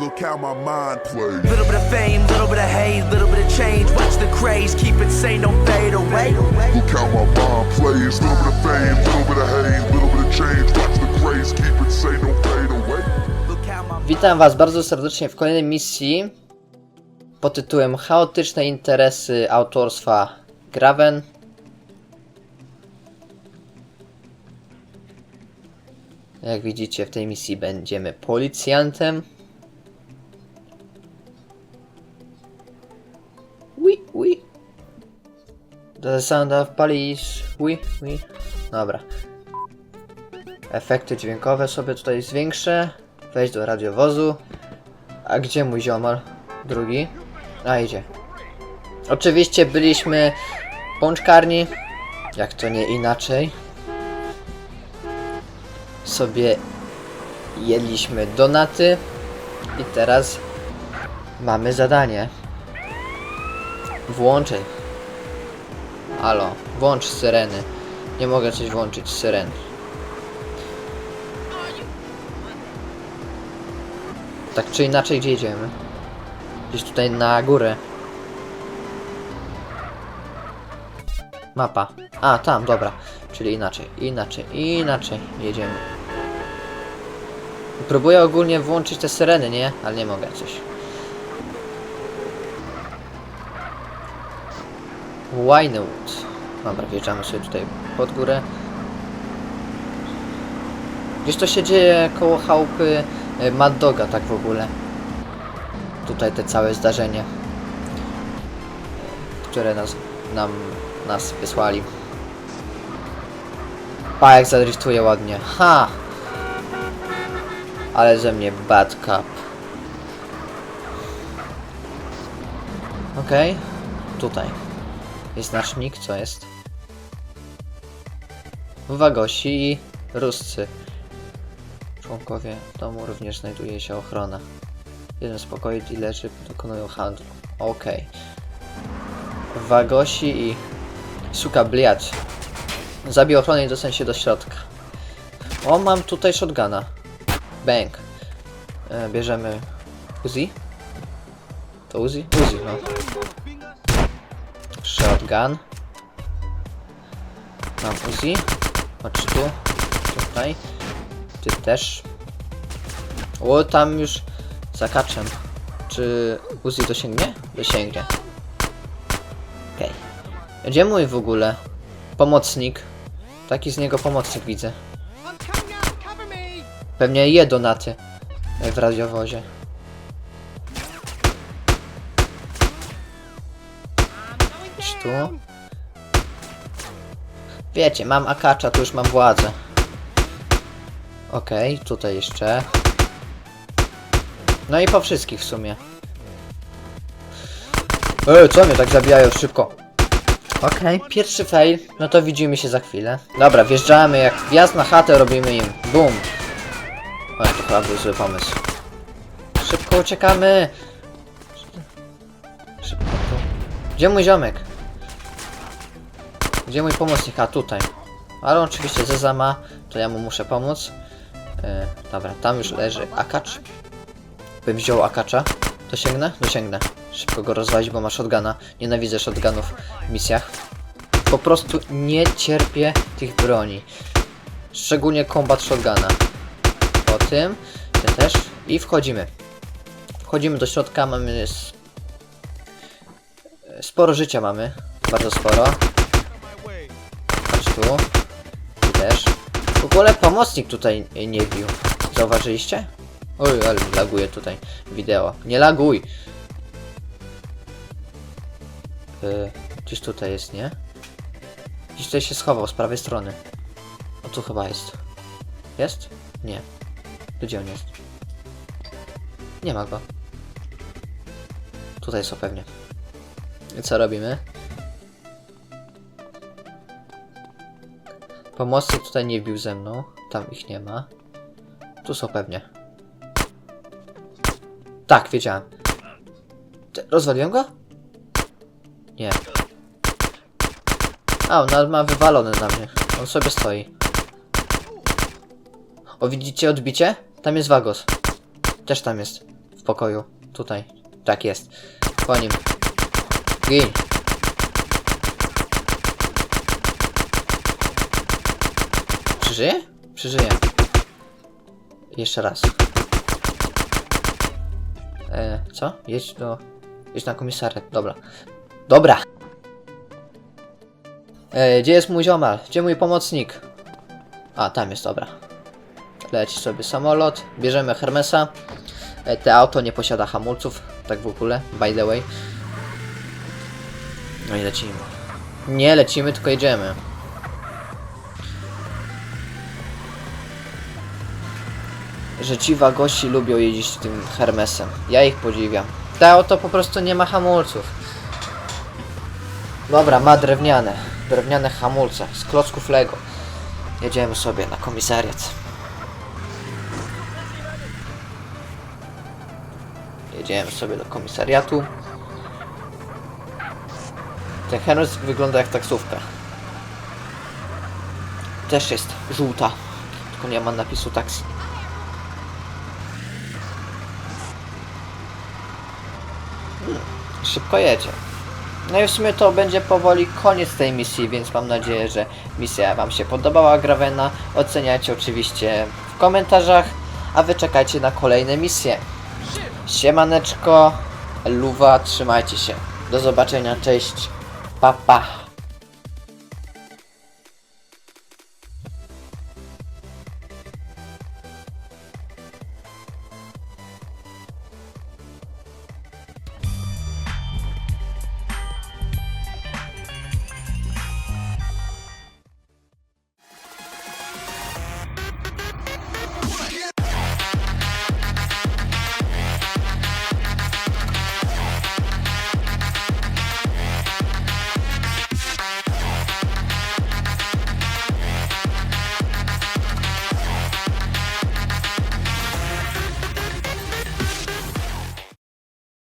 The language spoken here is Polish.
Look how my mind plays. Little bit of fame, little bit of hate, little bit of change. Watch the craze, keep it sane, don't fade away. Look how my mind plays. Little bit of fame, little bit of hate, little bit of change. Watch the craze, keep it sane, don't fade away. Witam Was bardzo serdecznie w kolejnej misji pod tytułem Chaotyczne interesy autorstwa Graven. Jak widzicie w tej misji będziemy policjantem. The sound of police. Ui, ui. Dobra. Efekty dźwiękowe sobie tutaj zwiększę. Wejść do radiowozu. A gdzie mój ziomal? Drugi? A idzie. Oczywiście byliśmy pączkarni. Jak to nie inaczej. Sobie jedliśmy donaty. I teraz mamy zadanie. Włączaj. Halo, włącz syreny. Nie mogę coś włączyć syren. Tak czy inaczej, gdzie idziemy? Gdzieś tutaj na górę. Mapa. A, tam, dobra. Czyli inaczej, inaczej, inaczej. Jedziemy. Próbuję ogólnie włączyć te syreny, nie? Ale nie mogę coś. Winewood. Dobra, wjeżdżamy sobie tutaj pod górę. Gdzieś to się dzieje koło chałupy e, Mad Doga, tak w ogóle. Tutaj te całe zdarzenie, które nas, nam, nas wysłali. Pa, jak zadriftuje ładnie. Ha! Ale ze mnie bad cup. Okej. Tutaj. Jest znacznik, co jest? Wagosi i Ruscy. Członkowie domu również znajduje się ochrona. W jednym z pokoi dealerzy dokonują handlu. Okej. Wagosi i... Suka bliać. Zabij ochronę i dostań się do środka. O, mam tutaj shotguna. Bang. E, bierzemy Uzi. To Uzi? Uzi, no. Shotgun. Mam Uzi. Chodź tu. Tutaj. Ty też. O, tam już zakaczem. Czy Uzi dosięgnie? Dosięgnie. Okej. Gdzie mój w ogóle? Pomocnik. Taki z niego pomocnik widzę. Pewnie je donaty w radiowozie. Tu. Wiecie, mam akacza, to już mam władzę. Okej, tutaj jeszcze. No i po wszystkich w sumie. Ej, co mnie tak zabijają szybko? Okej, pierwszy fail. No to widzimy się za chwilę. Dobra, wjeżdżamy jak wjazd na chatę robimy im. Boom. Oj, to chyba był zły pomysł. Szybko uciekamy. Szybko tu. Gdzie mój ziomek? Gdzie mój pomocnik? A tutaj. Ale oczywiście Zeza ma, to ja mu muszę pomóc. E, dobra, tam już leży akacz. Bym wziął akacza. Dosięgnę? Dosięgnę. Szybko go rozwalić, bo ma shotguna. Nienawidzę shotgunów w misjach. Po prostu nie cierpię tych broni. Szczególnie combat shotguna. Po tym, ty też. I wchodzimy. Wchodzimy do środka, mamy... Sporo życia mamy. Bardzo sporo. Tu. Ty też. W ogóle pomocnik tutaj nie bił. Zauważyliście? Oj, ale laguje tutaj wideo. Nie laguj! Yy, gdzieś tutaj jest, nie? Gdzieś tutaj się schował z prawej strony. O tu chyba jest. Jest? Nie. Gdzie on jest? Nie ma go. Tutaj są pewnie. I co robimy? Pomocnik tutaj nie bił ze mną. Tam ich nie ma. Tu są pewnie. Tak, wiedziałem. Ty, rozwaliłem go? Nie. A, on ma wywalony na mnie. On sobie stoi. O, widzicie odbicie? Tam jest Wagos. Też tam jest. pokoju. Tutaj. Tak jest. Po nim. Gin. Przeżyje? Przeżyje. Jeszcze raz. E, co? Jedź do... Jedź na komisariat. Dobra. Dobra. E, gdzie jest mój ziomal? Gdzie mój pomocnik? A, tam jest, dobra. Leci sobie samolot. Bierzemy Hermesa. E, te auto nie posiada hamulców. Tak w ogóle, by the way. No i lecimy. Nie lecimy, tylko jedziemy. Że ci wagosi lubią jeździć tym Hermesem. Ja ich podziwiam. Te auto po prostu nie ma hamulców. Dobra, ma drewniane. Drewniane hamulce z klocków Lego. Jedziemy sobie na komisariat. Jedziemy sobie do komisariatu. Ten Hermes wygląda jak taksówka. Też jest żółta. Tylko nie ma napisu taksi. Szybko jedzie. No i w sumie to będzie powoli koniec tej misji, więc mam nadzieję, że misja Wam się podobała, Gravena. Oceniajcie oczywiście w komentarzach, a Wy czekajcie na kolejne misje. Siemaneczko, luwa, trzymajcie się. Do zobaczenia, cześć, pa pa.